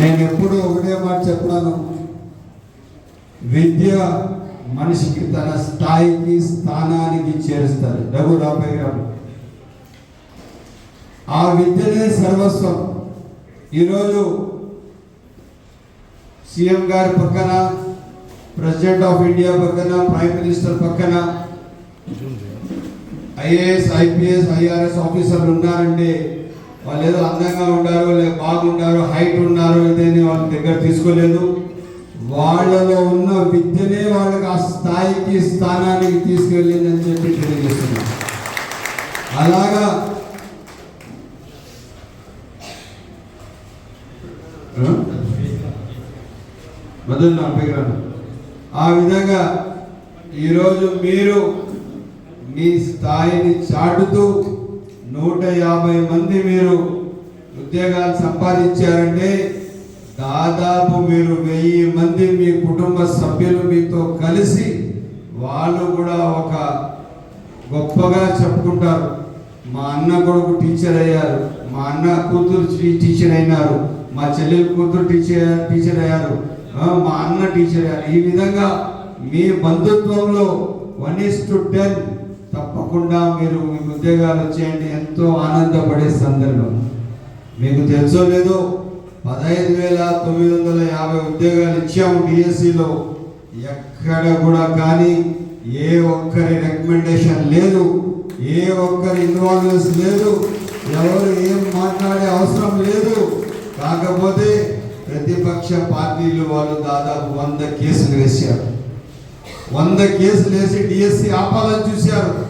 నేను ఎప్పుడూ ఒకటే మాట చెప్తాను విద్య మనిషికి తన స్థాయికి స్థానానికి చేరుస్తారు. రఘు రామయ్య గారు ఆ విద్యనే సర్వస్వం. ఈరోజు సీఎం గారి పక్కన ప్రెసిడెంట్ ఆఫ్ ఇండియా పక్కన ప్రైమ్ మినిస్టర్ పక్కన ఐఏఎస్ ఐపీఎస్ ఐఆర్ఎస్ ఆఫీసర్లు ఉన్నారంటే వాళ్ళు ఏదో అందంగా ఉండారు లేదా బాగుంటారు హైట్ ఉన్నారు ఇదేని వాళ్ళ దగ్గర తీసుకోలేదు. వాళ్ళలో ఉన్న విద్యనే వాళ్ళకి ఆ స్థాయికి స్థానానికి తీసుకెళ్ళిందని చెప్పి తెలియజేస్తున్నారు అలాగా మొదలు నా పేరు ఆ విధంగా ఈరోజు మీరు మీ స్థాయిని చాటుతూ నూట యాభై మంది మీరు ఉద్యోగాలు సంపాదించారంటే దాదాపు మీరు వెయ్యి మంది మీ కుటుంబ సభ్యులు మీతో కలిసి వాళ్ళు కూడా ఒక గొప్పగా చెప్పుకుంటారు. మా అన్న కొడుకు టీచర్ అయ్యారు. మా అన్న కూతురు టీచర్ అయినారు. మా చెల్లెలు కూతురు టీచర్ టీచర్ అయ్యారు. మా అన్న టీచర్ అయ్యారు. ఈ విధంగా మీ బంధుత్వంలో వన్ ఇస్ టు టెన్ తప్పకుండా మీరు మీ ఉద్యోగాలు వచ్చేయండి. ఎంతో ఆనందపడే సందర్భం. మీకు తెలుసో లేదో పదహైదు వేల తొమ్మిది వందల యాభై ఉద్యోగాలు ఇచ్చాము డిఎస్సిలో ఎక్కడ కూడా కానీ ఏ ఒక్కరి రికమెండేషన్ లేదు. ఏ ఒక్కరి ఇన్వాల్వ్మెంట్స్ లేదు. ఎవరు ఏం మాట్లాడే అవసరం లేదు. కాకపోతే ప్రతిపక్ష పార్టీలు వాళ్ళు దాదాపు వంద కేసులు వేశారు. వంద కేసులు వేసి డిఎస్సి ఆపాలని చూశారు.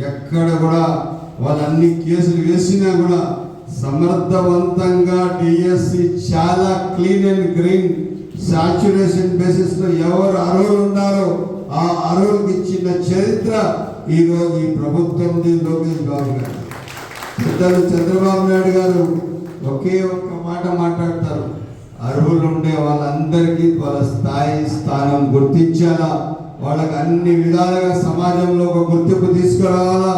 ఎక్కడ కూడా వాళ్ళన్ని కేసులు వేసినా కూడా సమర్థవంతంగా డిఎస్సి చాలా క్లీన్ అండ్ గ్రీన్ సాచురేషన్ బేసిస్లో ఎవరు అర్హులు ఉన్నారో ఆ అర్హులకు ఇచ్చిన చరిత్ర ఈరోజు ఈ ప్రభుత్వం లోకేష్ బాబు గారు పెద్దలు చంద్రబాబు నాయుడు గారు ఒకే ఒక్క మాట మాట్లాడతారు. అర్హులు ఉండే వాళ్ళందరికీ వాళ్ళ స్థాయి స్థానం గుర్తించాలా? వాళ్ళకి అన్ని విధాలుగా సమాజంలో ఒక గుర్తింపు తీసుకురావాలా?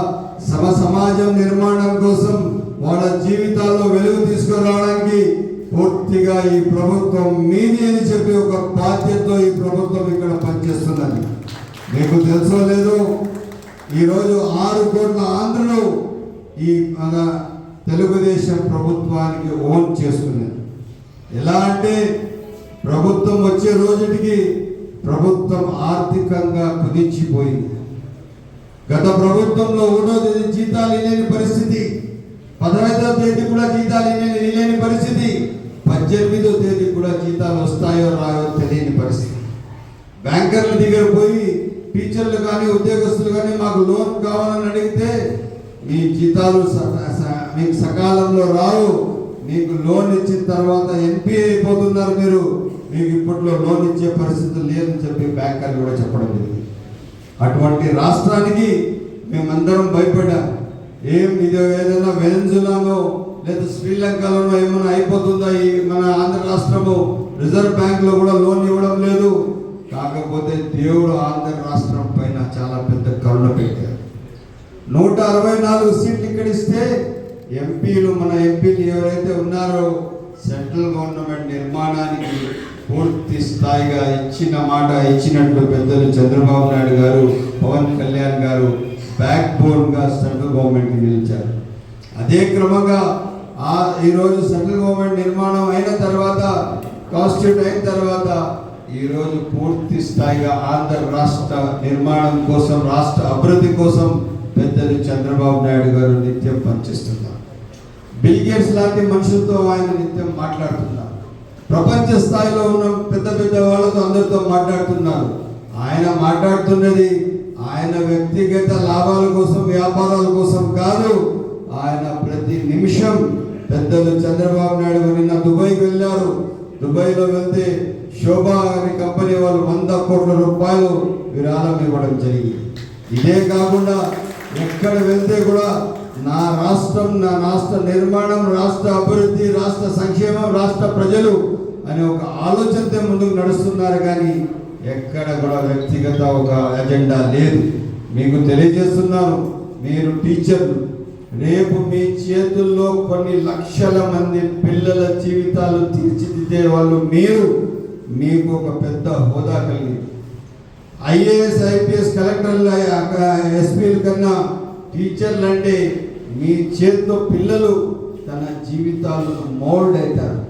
సమ సమాజం నిర్మాణం కోసం వాళ్ళ జీవితాల్లో వెలుగు తీసుకురావడానికి పూర్తిగా ఈ ప్రభుత్వం మీది అని చెప్పి ఒక బాధ్యతతో ఈ ప్రభుత్వం ఇక్కడ పనిచేస్తున్నది. మీకు తెలుసో లేదు ఈరోజు ఆరు కోట్ల ఆంధ్రులు ఈ మన తెలుగుదేశం ప్రభుత్వానికి ఓన్ చేసుకున్నది ఎలా అంటే ప్రభుత్వం వచ్చే రోజుటికి ప్రభుత్వం ఆర్థికంగా కుదించిపోయింది. గత ప్రభుత్వంలో ఒకటో తేదీ జీతాలు లేని పరిస్థితి. పదహైదో తేదీ కూడా జీతాలు లేని లేని పరిస్థితి. పద్దెనిమిదో తేదీ కూడా జీతాలు వస్తాయో రాయో తెలియని పరిస్థితి. బ్యాంకర్ల దగ్గర పోయి టీచర్లు కానీ ఉద్యోగస్తులు కానీ మాకు లోన్ కావాలని అడిగితే మీ జీతాలు స- మీకు సకాలంలో రావు. మీకు లోన్ ఇచ్చిన తర్వాత ఎంపీ అయిపోతున్నారు మీరు. మీకు ఇప్పట్లో లోన్ ఇచ్చే పరిస్థితి లేదని చెప్పి బ్యాంకర్లు కూడా చెప్పడం జరిగింది. అటువంటి రాష్ట్రానికి మేమందరం భయపడ్డాం. ఏం ఇది ఏదైనా వెనజులాలో లేదా శ్రీలంకలోనో ఏమైనా అయిపోతుందా ఈ మన ఆంధ్ర రాష్ట్రము? రిజర్వ్ బ్యాంక్లో కూడా లోన్ ఇవ్వడం లేదు. కాకపోతే దేవుడు ఆంధ్ర రాష్ట్రం పైన చాలా పెద్ద కరుణ పెట్టారు. నూట అరవై నాలుగు సీట్లు ఇక్కడ ఇస్తే ఎంపీలు మన ఎంపీలు ఎవరైతే ఉన్నారో సెంట్రల్ గవర్నమెంట్ నిర్మాణానికి పూర్తి స్థాయిగా ఇచ్చిన మాట ఇచ్చినట్లు పెద్దలు చంద్రబాబు నాయుడు గారు పవన్ కళ్యాణ్ గారు బ్యాక్ బోన్గా సెంట్రల్ గవర్నమెంట్కి నిలిచారు. అదే క్రమంగా ఆ ఈరోజు సెంట్రల్ గవర్నమెంట్ నిర్మాణం అయిన తర్వాత కాన్స్టిట్యూట్ అయిన తర్వాత ఈరోజు పూర్తి స్థాయిగా ఆంధ్ర రాష్ట్ర నిర్మాణం కోసం రాష్ట్ర అభివృద్ధి కోసం పెద్దలు చంద్రబాబు నాయుడు గారు నిత్యం పనిచేస్తున్నారు. బిల్ గేట్స్ లాంటి మనుషులతో ఆయన నిత్యం మాట్లాడుతున్నారు. ప్రపంచ స్థాయిలో ఉన్న పెద్ద పెద్ద వాళ్ళతో అందరితో మాట్లాడుతున్నారు. ఆయన మాట్లాడుతున్నది ఆయన వ్యక్తిగత లాభాల కోసం వ్యాపారాల కోసం కాదు. ఆయన ప్రతి నిమిషం పెద్దలు చంద్రబాబు నాయుడు నిన్న దుబాయ్కి వెళ్ళారు. దుబాయ్లో వెళ్తే శోభా అనే కంపెనీ వాళ్ళు వంద కోట్ల రూపాయలు విరాళం ఇవ్వడం జరిగింది. ఇదే కాకుండా ఎక్కడ వెళ్తే కూడా నా రాష్ట్రం నా రాష్ట్ర నిర్మాణం రాష్ట్ర అభివృద్ధి రాష్ట్ర సంక్షేమం రాష్ట్ర ప్రజలు అనే ఒక ఆలోచనతో ముందుకు నడుస్తున్నారు కానీ ఎక్కడ కూడా వ్యక్తిగత ఒక ఎజెండా లేదు. మీకు తెలియజేస్తున్నాను మీరు టీచర్లు రేపు మీ చేతుల్లో కొన్ని లక్షల మంది పిల్లల జీవితాలు తీర్చిదిద్దే వాళ్ళు మీరు మీకు ఒక పెద్ద హోదా కలిగి ఐఏఎస్ ఐపీఎస్ కలెక్టర్ల ఎస్పీల కన్నా టీచర్లు అంటే మీ చేతిలో పిల్లలు తన జీవితాలను మోల్డ్ అవుతారు.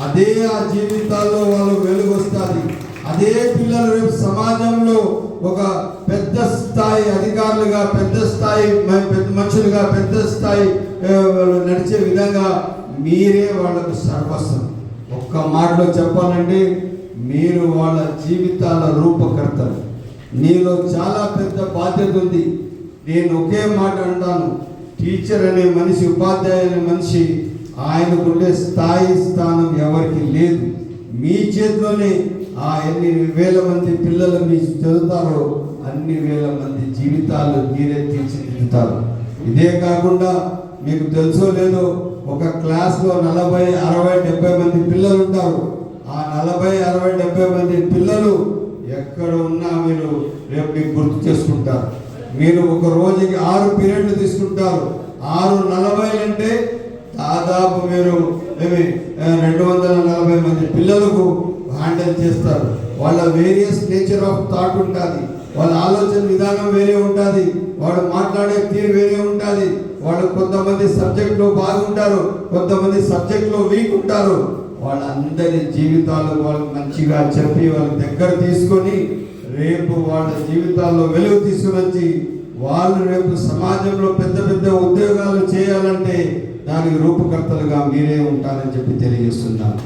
అదే ఆ జీవితాల్లో వాళ్ళు వెలుగొస్తుంది అదే పిల్లలు రేపు సమాజంలో ఒక పెద్ద స్థాయి అధికారులుగా పెద్ద స్థాయి పెద్ద మనుషులుగా పెద్ద స్థాయి వాళ్ళు నడిచే విధంగా మీరే వాళ్ళకు సర్వస్వం. ఒక్క మాటలో చెప్పాలంటే మీరు వాళ్ళ జీవితాల రూపకర్తలు. నీలో చాలా పెద్ద బాధ్యత ఉంది. నేను ఒకే మాట అంటాను. టీచర్ అనే మనిషి ఉపాధ్యాయులు అనే మనిషి ఆయనకుండే స్థాయి స్థానం ఎవరికి లేదు. మీ చేతిలోనే ఆ ఎన్ని వేల మంది పిల్లలు మీ చదువుతారో అన్ని వేల మంది జీవితాలు మీరే తీర్చిదిద్దుతారు. ఇదే కాకుండా మీకు తెలుసో లేదో ఒక క్లాస్లో నలభై అరవై డెబ్బై మంది పిల్లలు ఉంటారు. ఆ నలభై అరవై డెబ్బై మంది పిల్లలు ఎక్కడ ఉన్నా మీరు రేపు మీకు గుర్తు చేసుకుంటారు. మీరు ఒక రోజుకి ఆరు పీరియడ్లు తీసుకుంటారు. ఆరు నలభైలు అంటే దాదాపు మీరు ఏమి రెండు వందల నలభై మంది పిల్లలకు హ్యాండిల్ చేస్తారు. వాళ్ళ వేరియస్ నేచర్ ఆఫ్ థాట్ ఉంటుంది. వాళ్ళ ఆలోచన విధానం వేరే ఉంటుంది. వాళ్ళు మాట్లాడే తీరు వేరే ఉంటుంది. వాళ్ళు కొంతమంది సబ్జెక్ట్లో బాగుంటారు కొంతమంది సబ్జెక్ట్లో వీక్ ఉంటారు. వాళ్ళందరి జీవితాలు వాళ్ళు మంచిగా చెప్పి వాళ్ళ దగ్గర తీసుకొని రేపు వాళ్ళ జీవితాల్లో వెలుగు తీసుకుని వచ్చి వాళ్ళు రేపు సమాజంలో పెద్ద పెద్ద ఉద్యోగాలు చేయాలంటే దానికి రూపకర్తలుగా మీరే ఉంటారని చెప్పి తెలియజేస్తున్నాను.